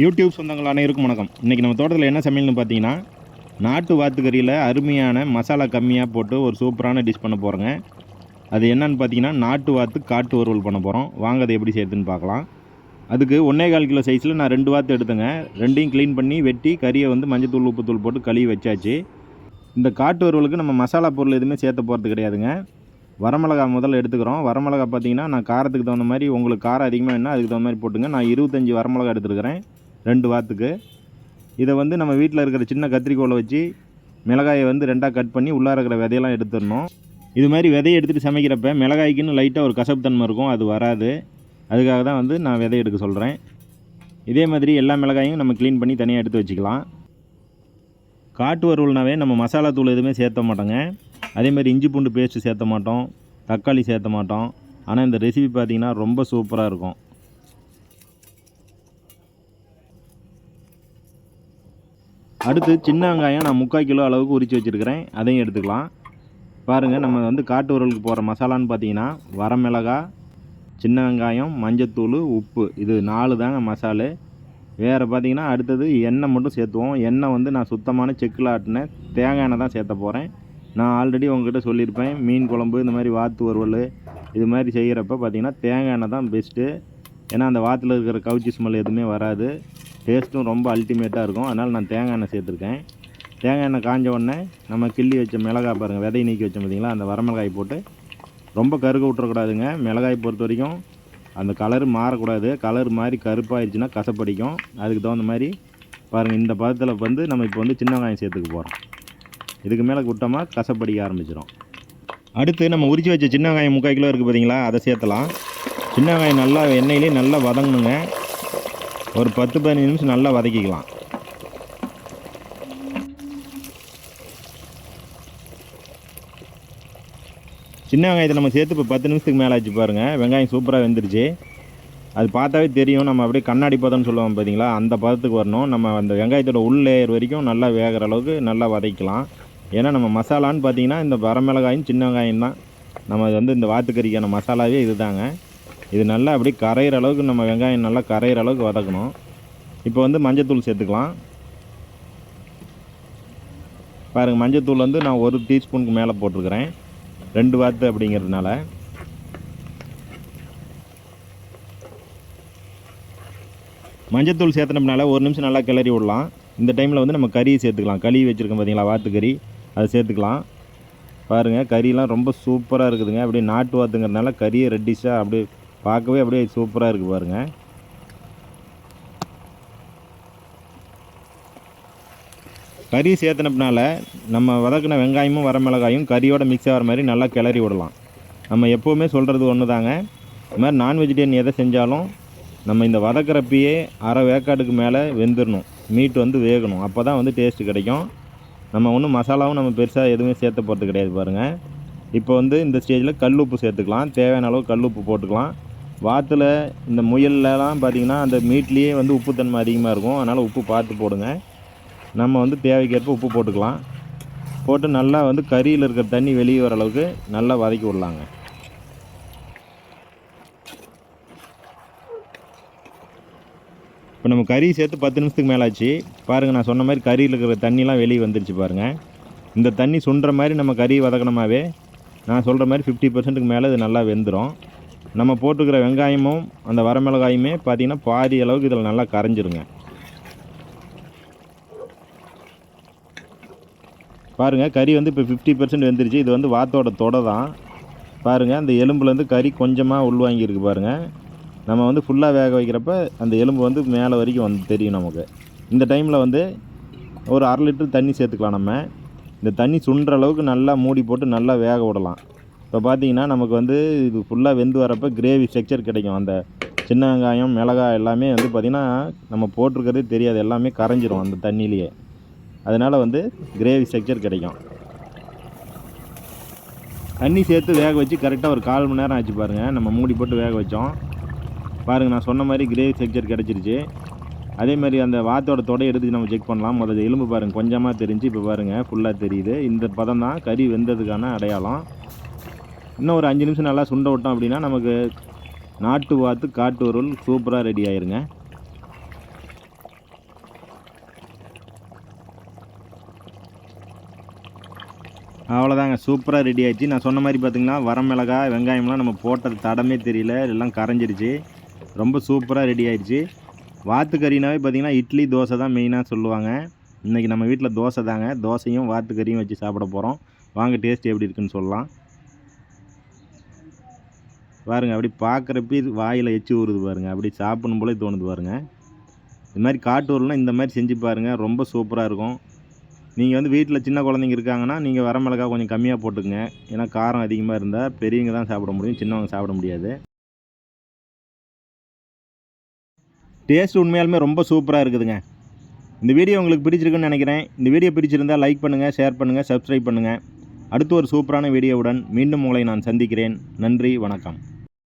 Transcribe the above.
YouTube சொந்தங்கள் அனைவருக்கும் வணக்கம். இன்றைக்கி நம்ம தோட்டத்தில் என்ன சமையல்னு பார்த்தீங்கன்னா நாட்டு வாத்துக்கறியில் அருமையான மசாலா கம்மியாக போட்டு ஒரு சூப்பரான டிஷ் பண்ண போகிறோங்க அது என்னன்னு பார்த்தீங்கன்னா நாட்டு வாத்து காட்டு வறுவல் பண்ண போகிறோம் வாங்க அதை எப்படி செய்யுதுன்னு பார்க்கலாம். அதுக்கு ஒன்றே கால் கிலோ சைஸில் நான் ரெண்டு வாத்து எடுத்தேங்க. ரெண்டையும் க்ளீன் பண்ணி வெட்டி கறியை வந்து மஞ்சத்தூள் உப்புத்தூள் போட்டு கழுவி வச்சாச்சு. இந்த காட்டு வறுவலுக்கு நம்ம மசாலா பொருள் எதுவுமே சேர்த்த போகிறது கிடையாதுங்க. வரமிளகா முதல்ல எடுத்துக்கிறோம். வரமிளகா பார்த்தீங்கன்னா நான் காரத்துக்கு தகுந்த மாதிரி உங்களுக்கு காரம் அதிகமாக வேணால் அதுக்கு தகுந்த மாதிரி போட்டுங்க. நான் இருபத்தஞ்சி வரமிளகா எடுத்துருக்கிறேன். ரெண்டு வாத்துக்கு. இதை வந்து நம்ம வீட்டில் இருக்கிற சின்ன கத்திரிக்கோலை வச்சு மிளகாயை வந்து ரெண்டாக கட் பண்ணி உள்ளார இருக்கிற விதையெல்லாம் எடுத்துடணும். இது மாதிரி விதையை எடுத்துகிட்டு சமைக்கிறப்ப மிளகாய்க்குன்னு லைட்டாக ஒரு கசப்பு தன்மை இருக்கும் அது வராது. அதுக்காக தான் வந்து நான் விதை எடுக்க சொல்கிறேன் இதே மாதிரி எல்லா மிளகாயும் நம்ம க்ளீன் பண்ணி தனியாக எடுத்து வச்சுக்கலாம். காட்டு வறுவல்னாவே நம்ம மசாலா தூள் எதுவுமே சேர்த்த மாட்டோங்க. அதே மாதிரி இஞ்சி பூண்டு பேஸ்ட்டு சேர்த்த மாட்டோம் தக்காளி சேர்த்த மாட்டோம். ஆனால் இந்த ரெசிபி பார்த்திங்கன்னா ரொம்ப சூப்பராக இருக்கும். அடுத்து சின்ன வெங்காயம் நான் முக்கால் கிலோ அளவுக்கு உரித்து வச்சுருக்கிறேன். அதையும் எடுத்துக்கலாம். பாருங்கள் நம்ம வந்து காட்டு உரலுக்கு போகிற மசாலான்னு பார்த்தீங்கன்னா வரமிளகா சின்ன வெங்காயம் மஞ்சத்தூள் உப்பு. இது நாலு தாங்க மசாலு. வேறு பார்த்தீங்கன்னா அடுத்தது எண்ணெய் மட்டும் சேர்த்துவோம். எண்ணெய் வந்து நான் சுத்தமான செக்கில் ஆட்டின தேங்காய் எண்ணெய் தான் சேர்த்த போகிறேன் நான் ஆல்ரெடி உங்ககிட்ட சொல்லியிருப்பேன். மீன் குழம்பு இந்த மாதிரி வாத்து வறுவல் இது மாதிரி செய்கிறப்ப பார்த்திங்கன்னா தேங்காய் எண்ணெய் தான் பெஸ்ட்டு ஏன்னா அந்த வாத்தில் இருக்கிற கவுச்சி ஸ்மெல் எதுவுமே வராது. டேஸ்ட்டும் ரொம்ப அல்டிமேட்டாக இருக்கும். அதனால் நான் தேங்காய் எண்ணெய் சேர்த்துருக்கேன். தேங்காய் எண்ணெய் காஞ்ச உடனே நம்ம கிள்ளி வச்ச மிளகாய் பாருங்கள் விதை நீக்கி வச்சோம் பார்த்தீங்களா அந்த வரமிளகாய் போட்டு ரொம்ப கருக விட்டுறக்கூடாதுங்க. மிளகாய் பொறுத்த வரைக்கும் அந்த கலர் மாறக்கூடாது. கலர் மாதிரி கருப்பாயிருச்சுன்னா கசப்படிக்கும். அதுக்கு தகுந்த மாதிரி பாருங்கள் இந்த பதத்தில் வந்து நம்ம இப்போ வந்து சின்ன வெங்காயம் சேர்த்துக்க போகிறோம் இதுக்கு மேலே விட்டோமா கசப்படிக்க ஆரம்பிச்சிடும் அடுத்து நம்ம உரிச்சு வச்ச சின்ன வெங்காயம் முக்கால் கிலோ இருக்குது பார்த்தீங்களா அதை சேர்த்தலாம். சின்ன வெங்காயம் நல்லா எண்ணெயிலே நல்லா வதங்கணுங்க. ஒரு பத்து பதினஞ்சு நிமிஷம் நல்லா வதக்கிக்கலாம். சின்ன வெங்காயத்தை நம்ம சேர்த்து இப்போ பத்து நிமிஷத்துக்கு மேலே ஆச்சு பாருங்கள் வெங்காயம் சூப்பராக வெந்துருச்சு. அது பார்த்தாவே தெரியும். நம்ம அப்படியே கண்ணாடி பதம்னு சொல்லுவோம் பார்த்தீங்களா அந்த பதத்துக்கு வரணும். நம்ம அந்த வெங்காயத்தோட உள் லேயர் வரைக்கும் நல்லா வேகிற அளவுக்கு நல்லா வதக்கலாம் ஏன்னா நம்ம மசாலான்னு பார்த்தீங்கன்னா இந்த வரமிளகாயும் சின்ன வெங்காயம் தான். நம்ம வந்து இந்த வாத்துக்கறிக்கான மசாலாவே இது தாங்க இது நல்லா அப்படியே கரையிற அளவுக்கு நம்ம வெங்காயம் நல்லா கரையிற அளவுக்கு வதக்கணும். இப்போ வந்து மஞ்சத்தூள் சேர்த்துக்கலாம். பாருங்கள் மஞ்சத்தூள் வந்து நான் ஒரு டீஸ்பூனுக்கு மேலே போட்டிருக்கிறேன். ரெண்டு வாத்து அப்படிங்கிறதுனால. மஞ்சத்தூள் சேர்த்தனம்னால ஒரு நிமிஷம் நல்லா கிளறி விடலாம். இந்த டைமில் வந்து நம்ம கறியை சேர்த்துக்கலாம். களி வச்சுருக்கோம் பார்த்தீங்களா வாத்து கறி. அதை சேர்த்துக்கலாம். பாருங்கள் கறியெலாம் ரொம்ப சூப்பராக இருக்குதுங்க. அப்படியே நாட்டு வாத்துங்கிறதுனால கறியை ரெட்டிஷாக அப்படியே பார்க்கவே அப்படியே சூப்பராக இருக்குது பாருங்கள் கறி சேர்த்தனப்புனால நம்ம வதக்கின வெங்காயமும் வரமிளகாயும் கறியோட மிக்ஸ் ஆகிற மாதிரி நல்லா கிளறி விடலாம். நம்ம எப்போவுமே சொல்கிறது ஒன்று தாங்க இது மாதிரி நான் வெஜிடேரியன் எதை செஞ்சாலும் நம்ம இந்த வதக்கிறப்பயே அரை வேக்காட்டுக்கு மேலே வெந்துடணும் மீட் வந்து வேகணும். அப்போ தான் வந்து டேஸ்ட்டு கிடைக்கும். நம்ம ஒன்றும் மசாலாவும் நம்ம பெருசாக எதுவுமே சேர்த்த போகிறது கிடையாது பாருங்கள் இப்போ வந்து இந்த ஸ்டேஜில் கல் உப்பு சேர்த்துக்கலாம். தேவையான அளவு கல் உப்பு போட்டுக்கலாம். வாத்தில் இந்த முயல்லலாம் பார்த்திங்கன்னா அந்த மீட்லேயே வந்து உப்புத்தன்மை அதிகமாக இருக்கும். அதனால் உப்பு பார்த்து போடுங்க. நம்ம வந்து தேவைக்கேற்ப உப்பு போட்டுக்கலாம். போட்டு நல்லா வந்து கறியில் இருக்கிற தண்ணி வெளியே வர அளவுக்கு நல்லா வதக்கி விடலாங்க. இப்போ நம்ம கறி சேர்த்து பத்து நிமிஷத்துக்கு மேலே ஆச்சு பாருங்கள் நான் சொன்ன மாதிரி கறியில் இருக்கிற தண்ணிலாம் வெளியே வந்துருச்சு பாருங்கள் இந்த தண்ணி சுண்டுற மாதிரி நம்ம கறி வதக்கணுமாவே நான் சொல்கிற மாதிரி ஃபிஃப்டி பர்சன்ட்டுக்கு மேலே இது நல்லா வெந்துடும் நம்ம போட்டுக்கிற வெங்காயமும் அந்த வரமிளகாயுமே பார்த்திங்கன்னா பாதி அளவுக்கு இதில் நல்லா கரைஞ்சிருங்க. பாருங்கள் கறி வந்து இப்போ ஃபிஃப்டி பர்சன்ட் வெந்துருச்சு. இது வந்து வாத்தோட தொடை தான். பாருங்கள் அந்த எலும்புலேருந்து கறி கொஞ்சமாக உள்வாங்கியிருக்கு பாருங்கள் நம்ம வந்து ஃபுல்லாக வேக வைக்கிறப்ப அந்த எலும்பு வந்து மேலே வரைக்கும் வந்து தெரியும் நமக்கு. இந்த டைமில் வந்து ஒரு அரை லிட்டர் தண்ணி சேர்த்துக்கலாம் நம்ம. இந்த தண்ணி சுண்டுற அளவுக்கு நல்லா மூடி போட்டு நல்லா வேக விடலாம். இப்போ பார்த்தீங்கன்னா நமக்கு வந்து இது ஃபுல்லாக வெந்து வரப்போ கிரேவி ஸ்ட்ரக்சர் கிடைக்கும். அந்த சின்ன வெங்காயம் மிளகாய் எல்லாமே வந்து பார்த்திங்கன்னா நம்ம போட்டிருக்கிறதே தெரியாது. எல்லாமே கரைஞ்சிரும் அந்த தண்ணியிலேயே. அதனால் வந்து கிரேவி ஸ்ட்ரக்சர் கிடைக்கும். தண்ணி சேர்த்து வேக வச்சு கரெக்டாக ஒரு கால் மணி நேரம் ஆச்சு பாருங்கள் நம்ம மூடி போட்டு வேக வச்சோம். பாருங்கள் நான் சொன்ன மாதிரி கிரேவி ஸ்ட்ரக்சர் கிடச்சிருச்சு. அதே மாதிரி அந்த வாத்தோட தொடை எடுத்து நம்ம செக் பண்ணலாம். முதல்ல எலும்பு பாருங்கள் கொஞ்சமாக தெரிஞ்சு இப்போ பாருங்கள் ஃபுல்லாக தெரியுது. இந்த பதம் தான் கறி வெந்ததுக்கான அடையாளம். இன்னும் ஒரு அஞ்சு நிமிஷம் நல்லா சுண்ட விட்டோம் அப்படின்னா நமக்கு நாட்டு வாத்து காட்டு உருள் சூப்பராக ரெடி ஆயிருங்க. அவ்வளோதாங்க சூப்பராக ரெடி ஆயிடுச்சு. நான் சொன்ன மாதிரி பார்த்தீங்கன்னா வரமிளகா வெங்காயம்லாம் நம்ம போட்டது தடமே தெரியல. எல்லாம் கரைஞ்சிருச்சு. ரொம்ப சூப்பராக ரெடி ஆயிடுச்சு. வாத்துக்கறினாவே பார்த்திங்கன்னா இட்லி தோசை தான் மெயினாக சொல்லுவாங்க. இன்றைக்கி நம்ம வீட்டில் தோசை தாங்க. தோசையும் வாத்து கறியும் வச்சு சாப்பிட போகிறோம் வாங்க டேஸ்ட் எப்படி இருக்குன்னு சொல்லலாம். பாருங்கள் அப்படி பார்க்குறப்ப வாயில் எச்சு ஊறுது பாருங்க அப்படி சாப்பிடணும் போல தோணுது பாருங்கள் இது மாதிரி காட்டூர்லாம் இந்த மாதிரி செஞ்சு பாருங்கள் ரொம்ப சூப்பராக இருக்கும். நீங்கள் வந்து வீட்டில் சின்ன குழந்தைங்க இருக்காங்கன்னா நீங்கள் வரமிளகா கொஞ்சம் கம்மியாக போட்டுக்குங்க. ஏன்னா காரம் அதிகமாக இருந்தால் பெரியவங்க தான் சாப்பிட முடியும் சின்னவங்க சாப்பிட முடியாது. டேஸ்ட் உண்மையாலுமே ரொம்ப சூப்பராக இருக்குதுங்க. இந்த வீடியோ உங்களுக்கு பிடிச்சிருக்குன்னு நினைக்கிறேன். இந்த வீடியோ பிடிச்சிருந்தால் லைக் பண்ணுங்கள் ஷேர் பண்ணுங்கள் சப்ஸ்கிரைப் பண்ணுங்கள் அடுத்து ஒரு சூப்பரான வீடியோவுடன் மீண்டும் உங்களை நான் சந்திக்கிறேன். நன்றி வணக்கம்.